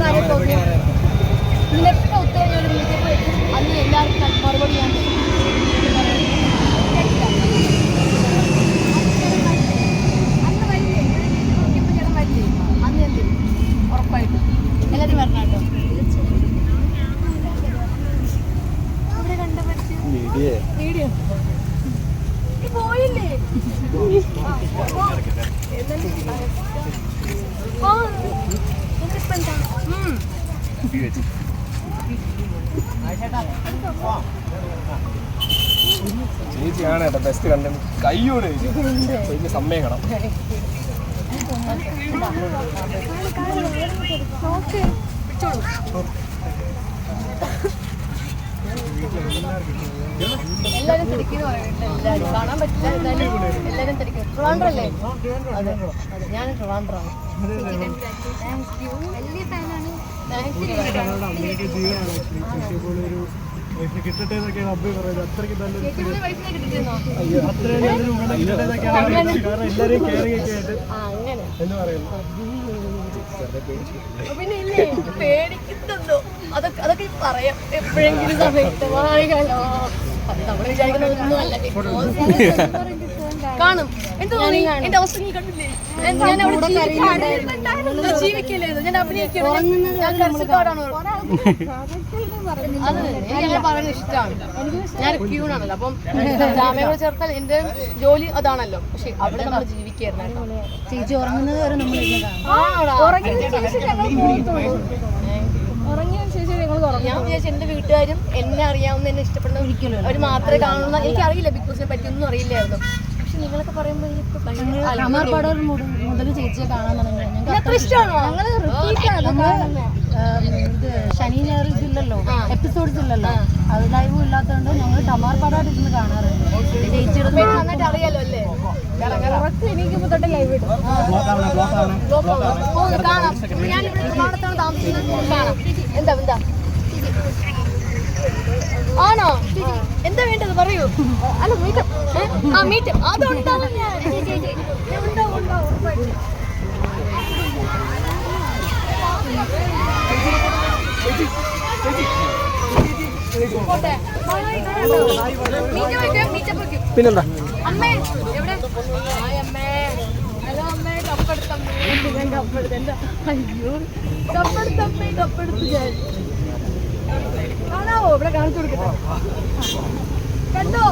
അതാരെ ചോദ്യം ഇതിനൊക്കെ ഉത്തരം ഞാൻ വിളിച്ചപ്പോൾ അന്ന് എല്ലാവർക്കും മറുപടി ഞാൻ അന്ന് വരില്ലേ? നോക്കിയപ്പോൾ ചേട്ടൻ വരില്ലേ? അന്ന് ഞാൻ തരും. ഉറപ്പായിട്ടും എല്ലാവരും വരണം കേട്ടോ ഇവിടെ കണ്ട പറ്റും വീഡിയോ നീ പോയില്ലേ ആ, പോ. എന്നിട്ട് പോ. എന്നിട്ടിപ്പോ എന്താ? ഉം. ചേച്ചിയാണ് കേട്ടോ ബെസ്റ്റ് കണ്ടന്റ് കയ്യോട്? ചേച്ചി സമ്മേക്കണം. എല്ലാരും തിരക്കിന്ന് പറയുന്നുണ്ട്. എല്ലാരും കാണാൻ പറ്റില്ല എന്തായാലും എല്ലാരും തിരക്കും. ട്രിവാൻഡ്രല്ലേ? അതെ. അതെ. ഞാൻ ട്രിവാൻഡ്രാണ്. താങ്ക് യു വലിയ ഫാനാണ് താങ്ക് യു കിട്ടട്ടെ എന്നൊക്കെയാണ് അബ്ബി പറയുന്നത് അത്രയ്ക്ക് നല്ലൊരു അത്രയും നല്ലൊരു കിട്ടട്ടെ എന്നൊക്കെയാണ് കാരണം എല്ലാവരെയും കെയറിംഗ് ഒക്കെ ആയിട്ട് എന്ന് പറയുന്നു പിന്നെ ഇല്ലേ പേടിക്കുന്നുണ്ടോ അതൊക്കെ അതൊക്കെ പറയാം എപ്പോഴെങ്കിലും സമയത്ത് വായിക്കാലോ നമ്മൾ വിചാരിക്കുന്നതൊന്നും അല്ല. കാണും. എന്ത് തോന്നി? എന്റെ അവസ്ഥ നീ കണ്ടില്ലേ? ഞാൻ- അവിടെ ജീവിക്കാണ്. ഞാൻ ജീവിക്കല്ലേ ഇത്? ഞാൻ അഭിനയിക്കണം ഞാൻ അത് പറയുന്നത് ഇഷ്ടമാണ്. ഞാൻ ക്യൂണാണല്ലോ അപ്പം ചേർത്താൽ എന്റെ ജോലി അതാണല്ലോ. പക്ഷെ അവിടെ നമ്മൾ ജീവിക്കായിരുന്നു ചേച്ചി ഉറങ്ങുന്നത് വരെ നമ്മൾ ശേഷം ഞങ്ങൾ ഞാൻ വിചാരിച്ചു എന്റെ വീട്ടുകാരും എന്നെ അറിയാവുന്ന എന്നെ ഇഷ്ടപ്പെടുന്ന അവർ മാത്രമേ കാണുന്ന എനിക്കറിയില്ല. ബിഗ് ബോസിനെ പറ്റി ഒന്നും അറിയില്ലായിരുന്നു. നിങ്ങളൊക്കെ പറയുമ്പോൾ എനിക്ക് അമർ പടർ മുതൽ ചേച്ചിയെ കാണാൻ തുടങ്ങി ഞങ്ങൾക്ക് ഇഷ്ടമാണോ ആം, ഇത് ശനി ഞായർ ഇതില്ലല്ലോ. എപ്പിസോഡ്സ് ഇല്ലല്ലോ. അത് ലൈവും ഇല്ലാത്തതുകൊണ്ട് ഞങ്ങൾ ടമാർ പടമായിട്ട് ഇരുന്ന് കാണാറുണ്ട്. ചേച്ചിയുടെ അറിയാലോ അല്ലേ? എനിക്കിപ്പോ തൊട്ട് ലൈവ് ഇടും. കാണാം. ഞാൻ ഇവിടെ താമസിക്കുന്നത്. കാണാം. എന്താ എന്താ? ആണോ എന്താ വേണ്ടത് പറയൂ. അല്ല മീറ്റ് ആ മീറ്റ് അതുണ്ടാവും ഞാൻ. ഉണ്ടാവും. പിന്നെന്താ? അമ്മേ എവിടെ? അമ്മേ. ഹലോ അമ്മേ കപ്പെടുത്തമ്മേ. ഞാൻ കപ്പെടുത്ത് അയ്യോ കപ്പെടുത്തമ്മേ. കപ്പെടുത്ത് ഞാൻ കാണാവോ? ഇവിടെ കാണിച്ചു കൊടുക്കട്ടെ. കണ്ടോ?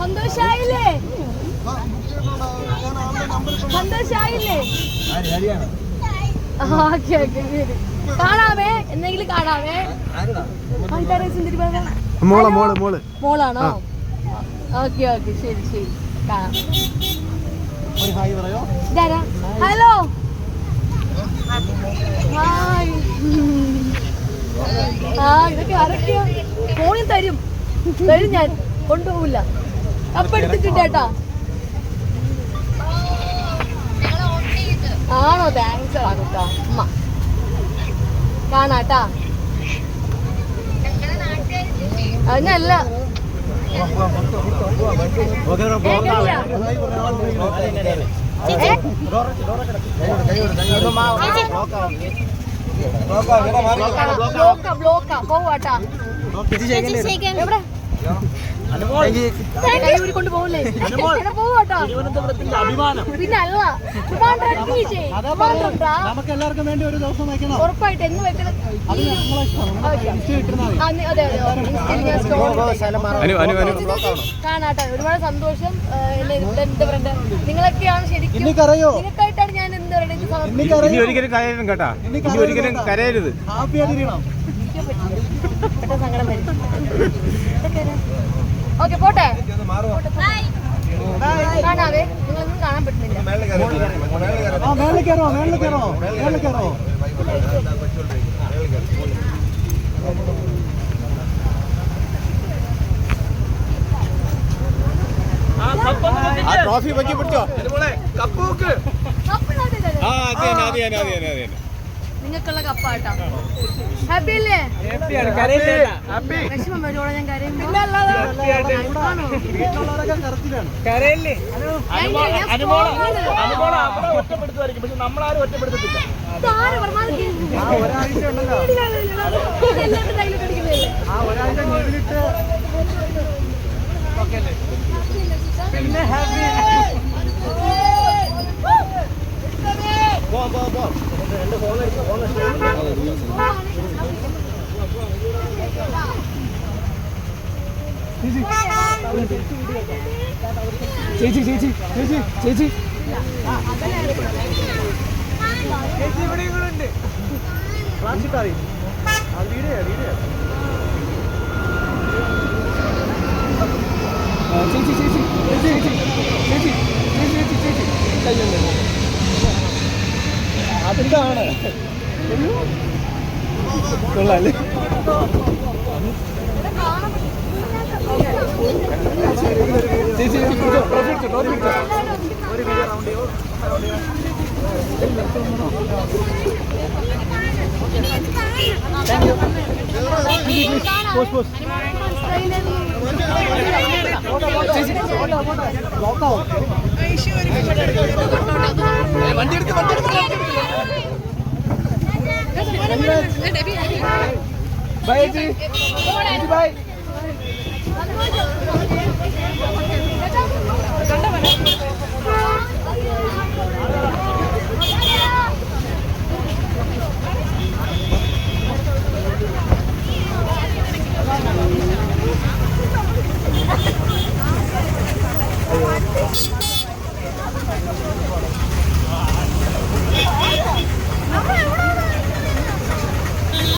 സന്തോഷായില്ലേ? സന്തോഷായില്ലേ? ഓക്കെ ഓക്കെ ശരി. കാണാവേ എന്തെങ്കിലും ആൾക്കാരെ സുന്ദരി മോൾ മോൾ. മോളാണോ? ഓക്കെ ഓക്കെ ശരി ശരി. കാണാം. ഹലോ? ഹായ്. ആ ഇതൊക്കെ ആരൊക്കെയാ? ഫോണിൽ തരും. തരും ഞാൻ. കൊണ്ടുപോകില്ല അപ്പൊ എടുത്തിട്ടുണ്ട് കേട്ടാ. ആണോ? താങ്ക്സ് ആകട്ടാ അമ്മ. കാണാട്ടാ. അതിനല്ല ഓക്കെ ബ്ലോക്കാ പോവാട്ടാ കൊണ്ട് പോവില്ലേ പോവാട്ടോ പിന്നെ അല്ല. നമുക്ക് എല്ലാവർക്കും വേണ്ടി ഒരു ദിവസം വയ്ക്കണം ഉറപ്പായിട്ട് എന്ന് വെക്കണം കാണാട്ടെ ഒരുപാട് സന്തോഷം നിങ്ങളൊക്കെയാണ് ശരിക്കും നിങ്ങൾക്കായിട്ടാണ് ഞാൻ എന്താ. ഇനി ഒരിക്കലും കരയരുത് കേട്ടാ. ഇനി ഒരിക്കലും കരയരുത്. സങ്കടം വരും. ഓക്കെ പോട്ടെ. കാണാവേ. നിങ്ങളൊന്നും കാണാൻ പറ്റുന്നില്ല. ആ മേളിൽ കയറോ മേളിൽ കയറോ മേളിൽ കയറോ. ആ ട്രോഫി വെക്കി പിടിച്ചോ. ഇടരുത്. ആ അത് തന്നെ അത് തന്നെ അത് തന്നെ അത് തന്നെ. നിങ്ങൾക്കുള്ള കപ്പാട്ടാ. ഹാപ്പി. അല്ലേ ഹാപ്പി. വിഷമം വരുവോളെ ഞാൻ കരയുമ്പോ? പിന്നെ കറച്ചിലാണ് പോവാം പോവാം പോവാം രണ്ട് ഫോൺ ഫോൺ ചേച്ചി ചേച്ചി ചേച്ചി ചേച്ചി ചേച്ചി. ഇവിടെ ഇവിടെ ഉണ്ട് പ്ലാസ്റ്റിക് അറിയും ആ വീഡിയോ വീഡിയോ. ചേച്ചി ചേച്ചി ചേച്ചി ചേച്ചി ചേച്ചി ചേച്ചി ചേച്ചി. ചേച്ചി കയ്യൊന്ന് അതാണ് കൊള്ളാല്ലേ? ചേച്ചി ഒരു വീഡിയോ റൗണ്ട് ചെയ്യോ റൗണ്ട് ചെയ്യോ താങ്ക് യു പോസ്റ്റ് പോസ്റ്റ് വണ്ടി എടുത്ത് വണ്ടി എടുത്ത് ബൈ ബൈ